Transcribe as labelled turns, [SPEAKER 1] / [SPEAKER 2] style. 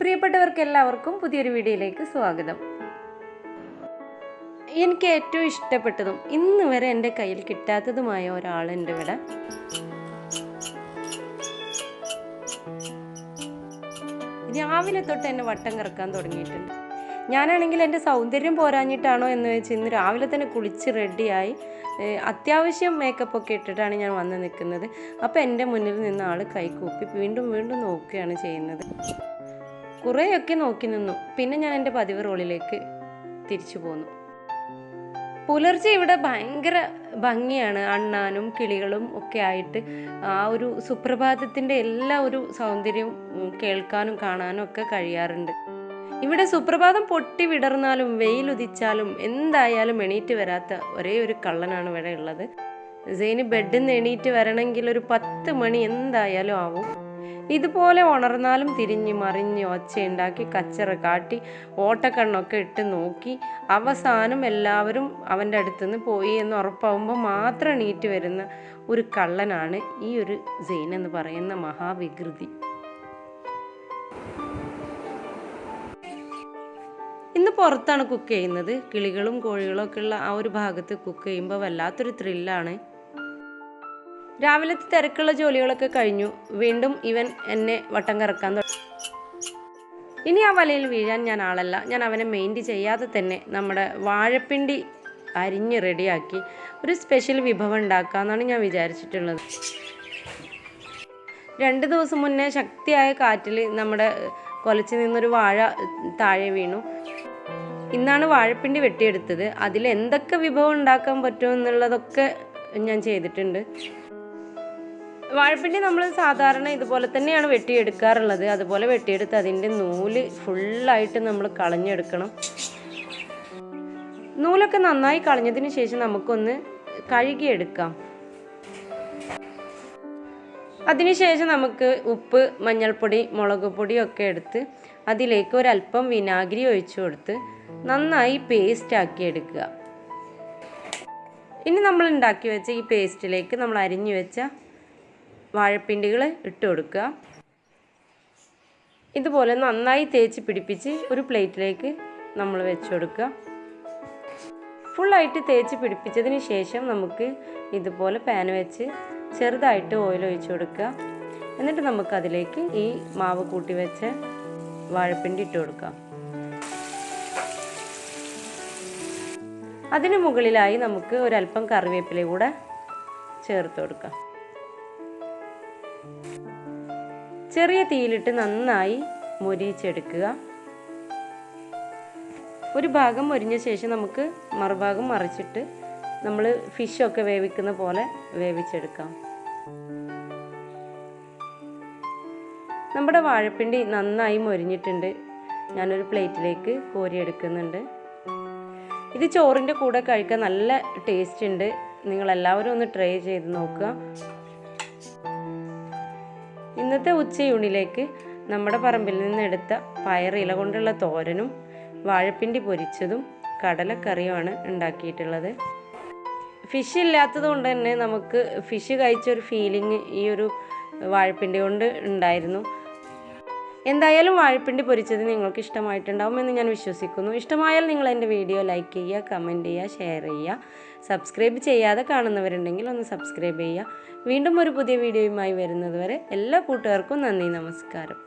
[SPEAKER 1] പ്രിയപ്പെട്ടവർക്ക് എല്ലാവർക്കും പുതിയൊരു വീഡിയോയിലേക്ക് സ്വാഗതം. എനിക്ക് ഏറ്റവും ഇഷ്ടപ്പെട്ടതും ഇന്ന് വരെ എന്റെ കയ്യിൽ കിട്ടാത്തതുമായ ഒരാളുണ്ട് ഇവിടെ. രാവിലെ തൊട്ട് എന്നെ വട്ടം കറക്കാൻ തുടങ്ങിയിട്ടുണ്ട്. ഞാനാണെങ്കിൽ എന്റെ സൗന്ദര്യം പോരാഞ്ഞിട്ടാണോ എന്ന് വെച്ച് ഇന്ന് രാവിലെ തന്നെ കുളിച്ച് റെഡിയായി അത്യാവശ്യം മേക്കപ്പ് ഒക്കെ ഇട്ടിട്ടാണ് ഞാൻ വന്ന് നിൽക്കുന്നത്. അപ്പോൾ എന്റെ മുന്നിൽ നിന്ന് ആൾ കൈകൂപ്പി വീണ്ടും വീണ്ടും നോക്കുകയാണ് ചെയ്യുന്നത്. കുറേയൊക്കെ നോക്കി നിന്നു. പിന്നെ ഞാൻ എന്റെ പതിവ് റോളിലേക്ക് തിരിച്ചു പോന്നു. പുലർച്ചെ ഇവിടെ ഭയങ്കര ഭംഗിയാണ്. അണ്ണാനും കിളികളും ഒക്കെ ആയിട്ട് ആ ഒരു സുപ്രഭാതത്തിന്റെ എല്ലാ ഒരു സൗന്ദര്യവും കേൾക്കാനും കാണാനും ഒക്കെ കഴിയാറുണ്ട്. ഇവിടെ സുപ്രഭാതം പൊട്ടി വിടർന്നാലും വെയിലുദിച്ചാലും എന്തായാലും എണീറ്റ് വരാത്ത ഒരേ ഒരു കള്ളനാണ് ഇവിടെ ഉള്ളത് സെയിന് ബെഡിൽ നിന്ന് എണീറ്റ് വരണമെങ്കിൽ ഒരു പത്ത് മണി എന്തായാലും ആവും. ഇതുപോലെ ഉണർന്നാലും തിരിഞ്ഞ് മറിഞ്ഞ് ഒച്ചയുണ്ടാക്കി കച്ചറ കാട്ടി ഓട്ടക്കണ്ണൊക്കെ ഇട്ട് നോക്കി. അവസാനം എല്ലാവരും അവന്റെ അടുത്തുനിന്ന് പോയി എന്ന് ഉറപ്പാവുമ്പോൾ മാത്രം നീറ്റ് വരുന്ന ഒരു കള്ളനാണ് ഈ ഒരു സെയിൻ എന്ന് പറയുന്ന മഹാവികൃതി. ഇന്ന് പുറത്താണ് കുക്ക് ചെയ്യുന്നത്. കിളികളും കോഴികളും ഒക്കെ ഉള്ള ആ ഒരു ഭാഗത്ത് കുക്ക് ചെയ്യുമ്പോൾ വല്ലാത്തൊരു ത്രില്ലാണ് രാവിലത്തെ തിരക്കുള്ള ജോലികളൊക്കെ കഴിഞ്ഞു. വീണ്ടും ഇവൻ എന്നെ വട്ടം കറക്കാൻ തുടങ്ങി. ഇനി ആ വലയിൽ വീഴാൻ ഞാൻ ആളല്ല. ഞാൻ അവനെ മെയിന്റ് ചെയ്യാതെ തന്നെ നമ്മുടെ വാഴപ്പിണ്ടി അരിഞ്ഞ് റെഡിയാക്കി ഒരു സ്പെഷ്യൽ വിഭവം ഉണ്ടാക്കാമെന്നാണ് ഞാൻ വിചാരിച്ചിട്ടുള്ളത്. രണ്ട് ദിവസം മുന്നേ ശക്തിയായ കാറ്റിൽ നമ്മുടെ കൊലച്ച് നിന്നൊരു വാഴ താഴെ വീണു. ഇന്നാണ് വാഴപ്പിണ്ടി വെട്ടിയെടുത്തത്. അതിൽ എന്തൊക്കെ വിഭവം ഉണ്ടാക്കാൻ പറ്റുമെന്നുള്ളതൊക്കെ ഞാൻ ചെയ്തിട്ടുണ്ട്. വാഴപ്പിണ്ടി നമ്മൾ സാധാരണ ഇതുപോലെ തന്നെയാണ് വെട്ടിയെടുക്കാറുള്ളത്. അതുപോലെ വെട്ടിയെടുത്ത് അതിന്റെ നൂൽ ഫുള്ളായിട്ട് നമ്മൾ കളഞ്ഞെടുക്കണം. നൂലൊക്കെ നന്നായി കളഞ്ഞതിന് ശേഷം നമുക്കൊന്ന് കഴുകിയെടുക്കാം. അതിനുശേഷം നമുക്ക് ഉപ്പ് മഞ്ഞൾപ്പൊടി മുളക് പൊടിയൊക്കെ എടുത്ത് അതിലേക്ക് ഒരല്പം വിനാഗിരി ഒഴിച്ചു കൊടുത്ത് നന്നായി പേസ്റ്റ് ആക്കി എടുക്കുക. ഇനി നമ്മൾ ഉണ്ടാക്കി വെച്ച ഈ പേസ്റ്റിലേക്ക് നമ്മൾ അരിഞ്ഞു വെച്ച വാഴപ്പിണ്ടികൾ ഇട്ട് കൊടുക്കുക. ഇതുപോലെ നന്നായി തേച്ച് പിടിപ്പിച്ച് ഒരു പ്ലേറ്റിലേക്ക് നമ്മൾ വെച്ച് കൊടുക്കുക. ഫുള്ളായിട്ട് തേച്ച് പിടിപ്പിച്ചതിന് ശേഷം നമുക്ക് ഇതുപോലെ പാൻ വെച്ച് ചെറുതായിട്ട് ഓയിൽ ഒഴിച്ച് കൊടുക്കുക. എന്നിട്ട് നമുക്കതിലേക്ക് ഈ മാവ് കൂട്ടി വെച്ച വാഴപ്പിണ്ടി ഇട്ട് കൊടുക്കാം അതിനു മുകളിലായി നമുക്ക് ഒരല്പം കറിവേപ്പില കൂടെ ചേർത്ത് കൊടുക്കാം ചെറിയ തീയിലിട്ട് നന്നായി മൊരിയിച്ചെടുക്കുക. ഒരു ഭാഗം മൊരിഞ്ഞ ശേഷം നമുക്ക് മറുഭാഗം മറിച്ചിട്ട് നമ്മൾ ഫിഷൊക്കെ വേവിക്കുന്ന പോലെ വേവിച്ചെടുക്കാം. നമ്മുടെ വാഴപ്പിണ്ടി നന്നായി മൊരിഞ്ഞിട്ടുണ്ട്. ഞാനൊരു പ്ലേറ്റിലേക്ക് കോരിയെടുക്കുന്നുണ്ട്. ഇത് ചോറിന്റെ കൂടെ കഴിക്കാൻ നല്ല ടേസ്റ്റ് ഉണ്ട്. നിങ്ങളെല്ലാവരും ഒന്ന് ട്രൈ ചെയ്ത് നോക്കുക. ഇന്നത്തെ ഉച്ചയൂണിലേക്ക് നമ്മുടെ പറമ്പിൽ നിന്ന് എടുത്ത പയർ ഇല കൊണ്ടുള്ള തോരനും വാഴപ്പിണ്ടി പൊരിച്ചതും കടലക്കറിയുമാണ് ഉണ്ടാക്കിയിട്ടുള്ളത്. ഫിഷ് ഇല്ലാത്തത് കൊണ്ട് തന്നെ നമുക്ക് ഫിഷ് കഴിച്ചൊരു ഫീലിംഗ് ഈ ഒരു വാഴപ്പിണ്ടി കൊണ്ട് ഉണ്ടായിരുന്നു. എന്തായാലും വാഴപ്പിണ്ടി പൊരിച്ചത് നിങ്ങൾക്ക് ഇഷ്ടമായിട്ടുണ്ടാവും എന്ന് ഞാൻ വിശ്വസിക്കുന്നു. ഇഷ്ടമായാൽ നിങ്ങൾ എന്റെ വീഡിയോ ലൈക്ക് ചെയ്യുക കമന്റ് ചെയ്യുക ഷെയർ ചെയ്യുക. സബ്സ്ക്രൈബ് ചെയ്യാതെ കാണുന്നവരുണ്ടെങ്കിൽ ഒന്ന് സബ്സ്ക്രൈബ് ചെയ്യുക. വീണ്ടും ഒരു പുതിയ വീഡിയോയുമായി വരുന്നതുവരെ എല്ലാ കൂട്ടുകാർക്കും നന്ദി നമസ്കാരം.